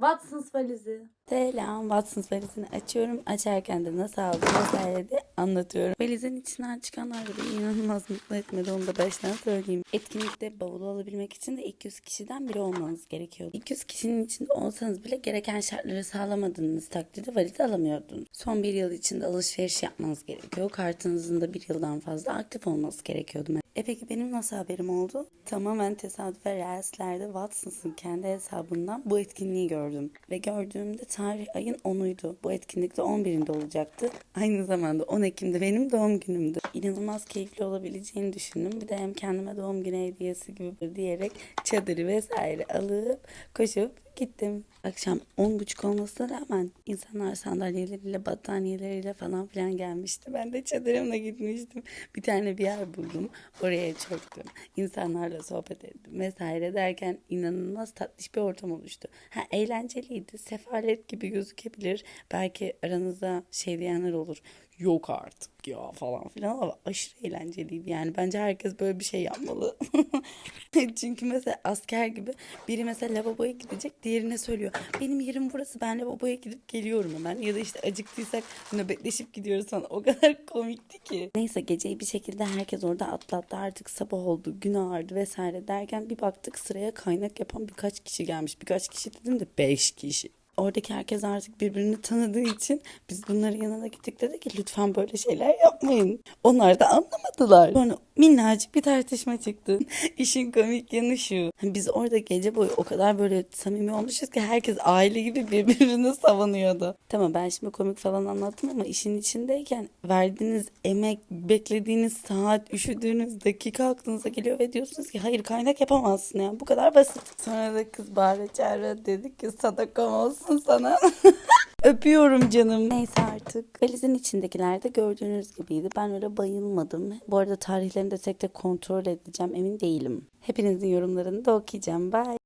Watson's valizi. Selam, Watson's valizini açıyorum. Açarken de nasıl aldım vesaire de anlatıyorum. Valizin içinden çıkanlar beni inanılmaz mutlu etmedi. Onu da baştan söyleyeyim. Etkinlikte bavulu alabilmek için de 200 kişiden biri olmanız gerekiyordu. 200 kişinin içinde olsanız bile gereken şartları sağlamadığınız takdirde valiz alamıyordunuz. Son bir yıl içinde alışveriş yapmanız gerekiyor. Kartınızın da bir yıldan fazla aktif olması gerekiyordu. E peki benim nasıl haberim oldu? Tamamen tesadüfe Reels'lerde Watson's'ın kendi hesabından bu etkinliği gördüm. Ve gördüğümde tarih ayın 10'uydu. Bu etkinlikte 11'inde olacaktı. Aynı zamanda 10 Ekim'de benim doğum günümdü. İnanılmaz keyifli olabileceğini düşündüm. Bir de hem kendime doğum günü hediyesi gibi diyerek çadırı vesaire alıp koşup gittim. Akşam 10.30 olmasına rağmen insanlar sandalyeleriyle, battaniyeleriyle falan filan gelmişti. Ben de çadırımla gitmiştim. Bir tane bir yer buldum. Oraya çöktüm. İnsanlarla sohbet ettim vesaire derken inanılmaz tatlış bir ortam oluştu. Ha eğlenceliydi. Sefalet gibi gözükebilir. Belki aranızda şey diyenler olur. Yok artık ya falan filan ama aşırı eğlenceliydi. Yani bence herkes böyle bir şey yapmalı. Çünkü mesela asker gibi biri mesela lavaboya gidecek diğerine söylüyor. Benim yerim burası ben lavaboya gidip geliyorum hemen. Ya da işte acıktıysak nöbetleşip gidiyoruz falan. O kadar komikti ki. Neyse geceyi bir şekilde herkes orada atlattı. Artık sabah oldu gün ağardı vesaire derken bir baktık sıraya kaynak yapan birkaç kişi gelmiş. Birkaç kişi dedim de beş kişi. Oradaki herkes artık birbirini tanıdığı için biz bunların yanına gittik dedik ki lütfen böyle şeyler yapmayın. Onlar da anlamadılar. Sonra minnacık bir tartışma çıktı. İşin komik yanı şu. Biz orada gece boyu o kadar böyle samimi olmuşuz ki herkes aile gibi birbirini savunuyordu. Tamam ben şimdi komik falan anlattım ama işin içindeyken verdiğiniz emek, beklediğiniz saat, üşüdüğünüz dakika aklınıza geliyor ve diyorsunuz ki hayır kaynak yapamazsın ya bu kadar basit. Sonra da kız bağıra çağıra dedik ki sadakam olsun sana. Öpüyorum canım. Neyse artık. Valizin içindekiler de gördüğünüz gibiydi. Ben öyle bayılmadım. Bu arada tarihlerini de tek tek kontrol edeceğim. Emin değilim. Hepinizin yorumlarını da okuyacağım. Bye.